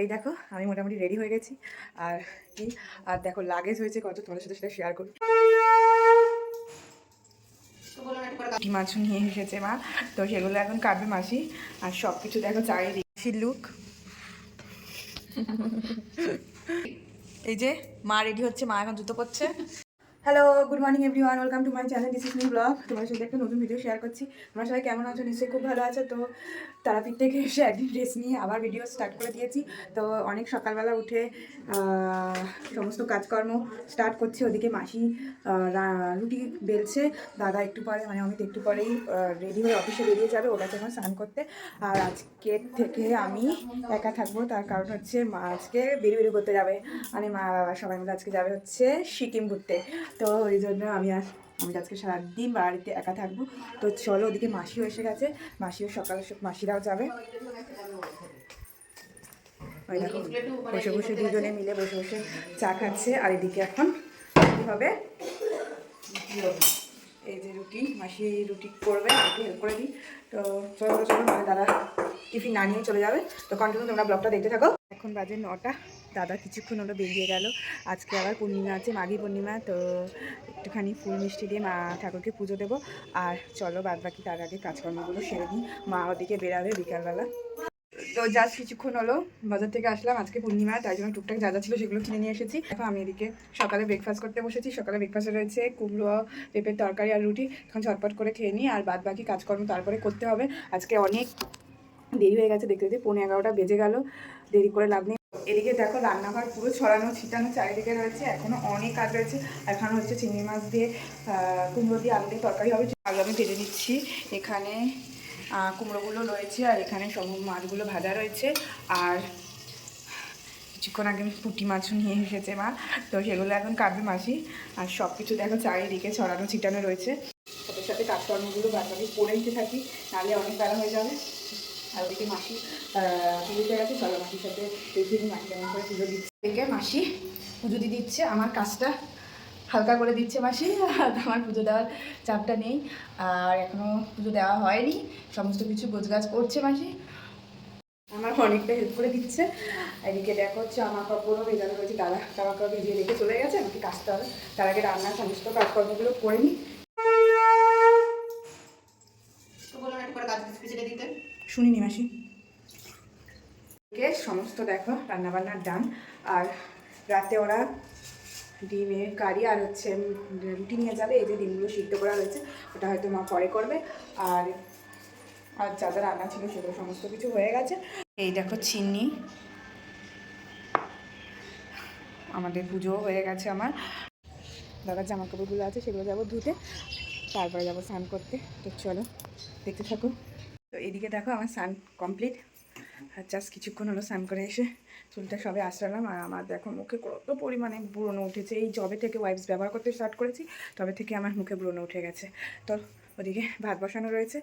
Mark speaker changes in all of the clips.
Speaker 1: এই দেখো, আমি মোটামুটি রেডি হয়ে গেছি। আর কি, আর দেখো লাগেজ হয়েছে কত, তোমাদের সাথে সেটা শেয়ার করি মাছ নিয়ে এসেছে মা? তো সেগুলো এখন কাটবে মাসি। আর সব কিছু দেখো চারিদিকে। লুক এই যে, মা রেডি হচ্ছে, মা এখন জুতো পরছে। Hello good morning everyone welcome to my channel this is vlog তোমার সাথে একটা নতুন ভিডিও শেয়ার করছি। তোমরা সবাই কেমন আছো? নিশ্চয়ই খুব ভালো আছো। তো তারাপীঠ থেকে এসে একদিন ড্রেস নিয়ে আবার ভিডিও স্টার্ট করে দিয়েছি। তো অনেক সকালবেলা উঠে সমস্ত কাজকর্ম স্টার্ট করছে। ওদিকে মাসি রুটি বেলছে। দাদা একটু পরে মানে অমিত একটু পরেই রেডি হয়ে অফিসে বেরিয়ে যাবে ওটা যখন স্নান করতে। আর আজকের থেকে আমি একা থাকব। তার কারণ হচ্ছে মা আজকে বেরিয়ে বেরিয়ে করতে যাবে। মানে মা সবাই মিলে আজকে যাবে হচ্ছে সিকিম ঘুরতে। তো ওই জন্য আমি আর আমি আজকে সারাদিন বাড়িতে একা থাকব। তো চলো ওদিকে মাসিও এসে গেছে। মাসিও সকালে সব- মাসিরাও যাবে। বসে বসে দুজনে মিলে বসে বসে চা খাচ্ছে। আর এদিকে এখন কি হবে? এই যে রুটি, মাসি রুটি করবে একটু হেল্প করে দিই। তো চলো চলো মানে দাদা টিফিন না নিয়ে চলে যাবে। তো কন্টিনিউ তোমরা ব্লগটা দেখতে থাকো। এখন বাজে নটা। দাদা কিছুক্ষণ হলো বেরিয়ে গেল। আজকে আবার পূর্ণিমা আছে, মাঘী পূর্ণিমা, তো একটুখানি ফুল মিষ্টি দিয়ে মা ঠাকুরকে পুজো দেবো। আর চলো বাদ বাকি তার আগে কাজকর্মগুলো সেরে নিই। মা ওদিকে বেরাবে বিকালবেলা। তো জাস্ট কিছুক্ষণ হলো, বাজার থেকে আসলাম, আজকে পূর্ণিমা, তাই জন্য টুকটাক যা যা ছিল সেগুলো কিনে নিয়ে এসেছি। এখন আমি এদিকে সকালে ব্রেকফাস্ট করতে বসেছি। সকালে ব্রেকফাস্টে রয়েছে কুমড়ো, পেঁপের তরকারি আর রুটি। এখন ঝটপট করে খেয়ে নিই, আর বাদ বাকি কাজকর্ম তারপরে করতে হবে। আজকে অনেক দেরি হয়ে গেছে দেখতে দেখতে, পৌনে এগারোটা বেজে গেল। দেরি করে লাভ নেই। এদিকে দেখো রান্নাঘর পুরো ছড়ানো, ছিটানো চারিদিকে রয়েছে, এখনও অনেক কাজ রয়েছে। এখন হচ্ছে চিংড়ি মাছ দিয়ে কুমড়ো দিয়ে আলু দিয়ে তরকারি হবে। আলু আমি ভেজে নিচ্ছি। এখানে কুমড়োগুলো রয়েছে আর এখানে সব মাছগুলো ভাজা রয়েছে। আর কিছুক্ষণ আগে আমি পুঁটি মাছও নিয়ে এসেছে মা। তো সেগুলো এখন কাটবে মাসি। আর সব কিছু দেখো চারিদিকে ছড়ানো, ছিটানো রয়েছে। সাথে সাথে কাজকর্মগুলো বাদবাকি করে নিতে থাকি, নাহলে অনেক বেলা হয়ে যাবে। আর ওদিকে মাসি পুজোতে গেছে চলো মাসির সাথে দেখি মাসি কেমন করে পুজো দিচ্ছে। এদিকে মাসি পুজো দিয়ে দিচ্ছে, আমার কাজটা হালকা করে দিচ্ছে মাসি আমার পুজো দেওয়ার চাপটা নেই, আর এখনও পুজো দেওয়া হয়নি, সমস্ত কিছু গোছগাছ করছে মাসি। আমার অনেকটা হেল্প করে দিচ্ছে। এদিকে দেখো জামা কাপড়ও ভেজানো রয়েছে দাদা জামা কাপড় ভিজিয়ে রেখে চলে গেছে, আমাকে কাচতে হবে। তার আগে রান্নার সমস্ত কাজকর্মগুলো করে নিই। শুনিনি মাসি। সমস্ত দেখো, রান্নাবান্নার ডান আর রাতে ওরা ডিমের কারি আর হচ্ছে রুটি নিয়ে যাবে, এই যে ডিমগুলো সিদ্ধ করা রয়েছে ওটা হয়তো মা পরে করবে। আর আর যা যা রান্না ছিল সেগুলো সমস্ত কিছু হয়ে গেছে। এই দেখো চিনি আমাদের পুজো হয়ে গেছে আমার। দাদার জামা কাপড়গুলো আছে, সেগুলো যাব ধুতে, তারপরে যাব স্নান করতে। তো চলো, দেখতে থাকো। তো এদিকে দেখো আমার সান কমপ্লিট আর জাস্ট কিছুক্ষণ হলো স্নান করে এসে চুলটা সবে আসলাম আর আমার দেখো মুখে কত পরিমাণে ব্রণ উঠেছে। এই জবে থেকে ওয়াইপস ব্যবহার করতে স্টার্ট করেছি, তবে থেকে আমার মুখে ব্রণ উঠে গেছে। তো ওদিকে ভাত বসানো রয়েছে।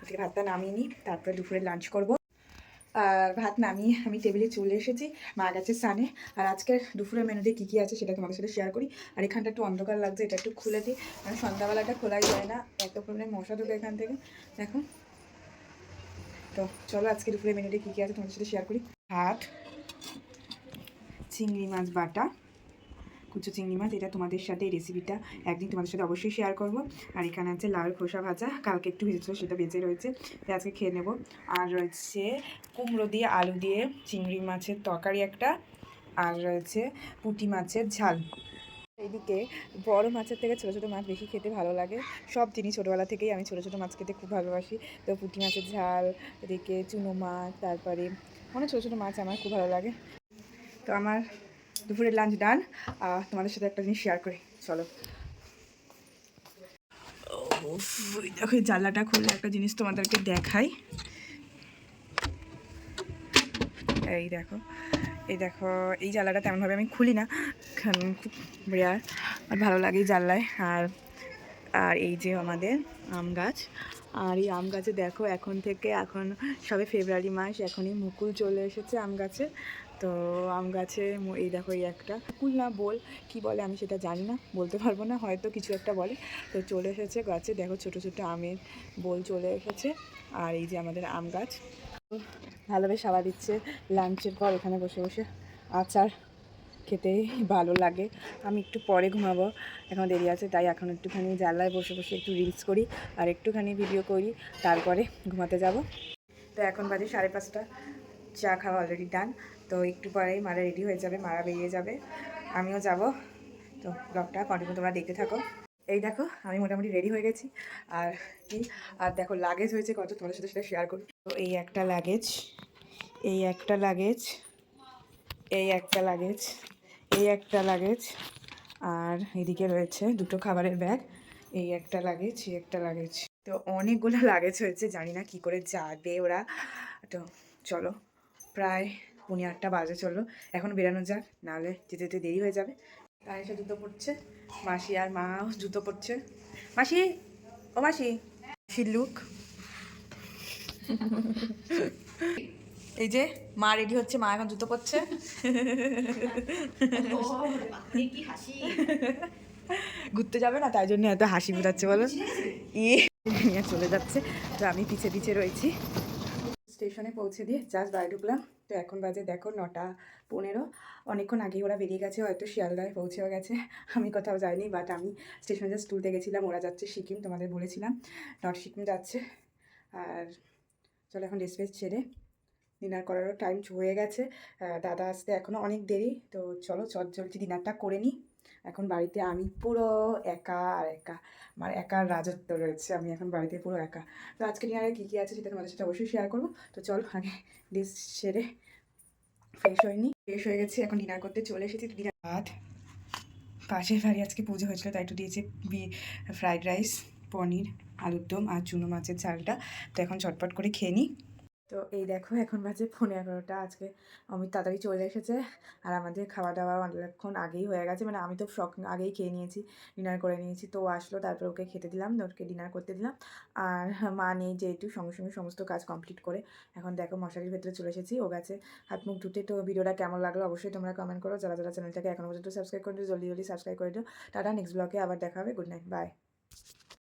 Speaker 1: ওদিকে ভাতটা নামিয়ে নিই, তারপরে দুপুরে লাঞ্চ করব। ভাত নামিয়ে আমি টেবিলে চলে এসেছি মা গেছে সানে আর আজকের দুপুরের মেনুতে কী কী আছে সেটা তোমাদের সাথে শেয়ার করি। আর এখানটা একটু অন্ধকার লাগছে, এটা একটু খুলে দিই। কারণ সন্ধ্যাবেলাটা খোলাই যায় না, এত পরিমাণে মশা ঢুকে এখান থেকে। দেখো। তো চলো আজকে দুপুরের মেনুতে কী কী আছে তোমাদের সাথে শেয়ার করি। ভাত, চিংড়ি মাছ বাটা কুচো চিংড়ি মাছ, এটা তোমাদের সাথে এই রেসিপিটা একদিন তোমাদের সাথে অবশ্যই শেয়ার করব। আর এখানে আছে লাল খোসা ভাজা, কালকে একটু ভেজেছিল, সেটা বেঁচে রয়েছে আজকে খেয়ে নেব। আর রয়েছে কুমড়ো দিয়ে আলু দিয়ে চিংড়ি মাছের তরকারি একটা, আর রয়েছে পুঁটি মাছের ঝাল। এইদিকে বড় মাছের থেকে ছোটো ছোটো মাছ বেশি খেতে ভালো লাগে। সব জিনিস ছোটোবেলা থেকেই আমি ছোটো ছোটো মাছ খেতে খুব ভালোবাসি। তো পুঁটি মাছের ঝাল, এদিকে চুনো মাছ, তারপরে অনেক ছোটো ছোটো মাছ আমার খুব ভালো লাগে। তো আমার দুপুরের লাঞ্চ ডান তোমাদের সাথে একটা জিনিস শেয়ার করি। চলো। দেখো জানলাটা খুললে একটা জিনিস তোমাদেরকে দেখাই। এই দেখো এই দেখো, এই জানলাটা তেমনভাবে আমি খুলি না। খুব রেয়ার আর ভালো লাগে এই জানলায়। আর আর এই যে আমাদের আম গাছ। আর এই আম গাছে দেখো, এখন থেকে এখন সবে ফেব্রুয়ারি মাস, এখনই মুকুল চলে এসেছে আম গাছে। তো আম গাছে এই দেখো, এই একটা। মুকুল না বল, কি বলে আমি সেটা জানি না, বলতে পারব না, হয়তো কিছু একটা বলে। তো চলে এসেছে গাছে, দেখো ছোট ছোট আমের বোল চলে এসেছে, আর এই যে আমাদের আম গাছ। ভালোবেসে সাবা দিচ্ছে লাঞ্চের পর এখানে বসে বসে আচার খেতে ভালো লাগে। আমি একটু পরে ঘুমাবো, এখন দেরি আছে, তাই এখন একটুখানি জানলায় বসে বসে একটু রিলস করি আর একটুখানি ভিডিও করি, তারপরে ঘুমাতে যাব। তো এখন বাজে সাড়ে পাঁচটা, চা খাওয়া অলরেডি ডান তো একটু পরেই মারা রেডি হয়ে যাবে, মারা বেরিয়ে যাবে। আমিও যাব। তো ব্লগটা কন্টিনিউ তোমরা দেখতে থাকো। এই দেখো, আমি মোটামুটি রেডি হয়ে গেছি। আর কি, আর দেখো লাগেজ হয়েছে কত, তোমাদের সাথে সেটা শেয়ার করি তো এই একটা লাগেজ এই একটা লাগেজ এই একটা লাগেজ এই একটা লাগেজ আর এদিকে রয়েছে দুটো খাবারের ব্যাগ এই একটা লাগেজ এই একটা লাগেজ তো অনেকগুলো লাগেজ হয়েছে, জানি না কি করে যাবে ওরা। তো চলো, প্রায় পৌনে আটটা বাজে চলল। এখন বেরানো যাক নাহলে যেতে যেতে দেরি হয়ে যাবে। আর এসে জুতো পড়ছে মাসি আর মাও জুতো পড়ছে মাসি ও মাসি মাসির লুক এই যে মা রেডি হচ্ছে মা এখন জুতো পরছে। ঘুরতে যাবে না তাই জন্য এত হাসি ফুটাচ্ছে বলো? ইয়ে নিয়ে চলে যাচ্ছে। তো আমি পিছে পিছে রয়েছি। স্টেশনে পৌঁছে দিয়ে জাস্ট বাড়ি ঢুকলাম। তো এখন বাজে দেখো নটা পনেরো। অনেকক্ষণ আগেই ওরা বেরিয়ে গেছে, হয়তো শিয়ালদায় পৌঁছেও গেছে। আমি কোথাও যাইনি বাট আমি স্টেশনে জাস্ট তুলতে গেছিলাম, ওরা যাচ্ছে সিকিম, তোমাদের বলেছিলাম। নর্থ সিকিম যাচ্ছে। আর চলো এখন ড্রেস ছেড়ে ডিনার করারও টাইম হয়ে গেছে। দাদা আসতে এখনও অনেক দেরি, তো চলো চট জলদি ডিনারটা করে নিই। এখন বাড়িতে আমি পুরো একা আর একা আমার একার রাজত্ব রয়েছে, আমি এখন বাড়িতে পুরো একা। তো আজকে ডিনারে কী কী আছে সেটা তোমাদের সাথে অবশ্যই শেয়ার করব। তো চল, আগে ডিস সেরে ফ্রেশ হয়নি ফ্রেশ হয়ে গেছি, এখন ডিনার করতে চলে এসেছি। ডিনার ভাত। পাশের বাড়ি আজকে পুজো হয়েছিল, তাই একটু দিয়েছে ফ্রাইড রাইস পনির, আলুর দম আর চুনো মাছের ঝালটা। তো এখন চটপট করে খেয়ে নিই তো এই দেখো এখন বাজে পনেরো এগারোটা, আজকে অমিত তাড়াতাড়ি চলে এসেছে আর আমাদের খাওয়া দাওয়া অনেকক্ষণ আগেই হয়ে গেছে। মানে আমি তো শখ আগেই খেয়ে নিয়েছি, ডিনার করে নিয়েছি। তো আসলো, তারপর ওকে খেতে দিলাম, ওকে ডিনার করতে দিলাম। আর মা নেই যেহেতু, সঙ্গে সঙ্গে সমস্ত কাজ কমপ্লিট করে এখন দেখো মশারির ভেতরে চলে এসেছি, ও গেছে হাত মুখ ধুতে। তো ভিডিওটা কেমন লাগল অবশ্যই তোমরা কমেন্ট করো। যারা যারা চ্যানেলটাকে এখনও পর্যন্ত সাবস্ক্রাইব করে দিও, জলদি জলদি সাবস্ক্রাইব করে দিও। টাটা নেক্সট ব্লগে আবার দেখা হবে। Good night bye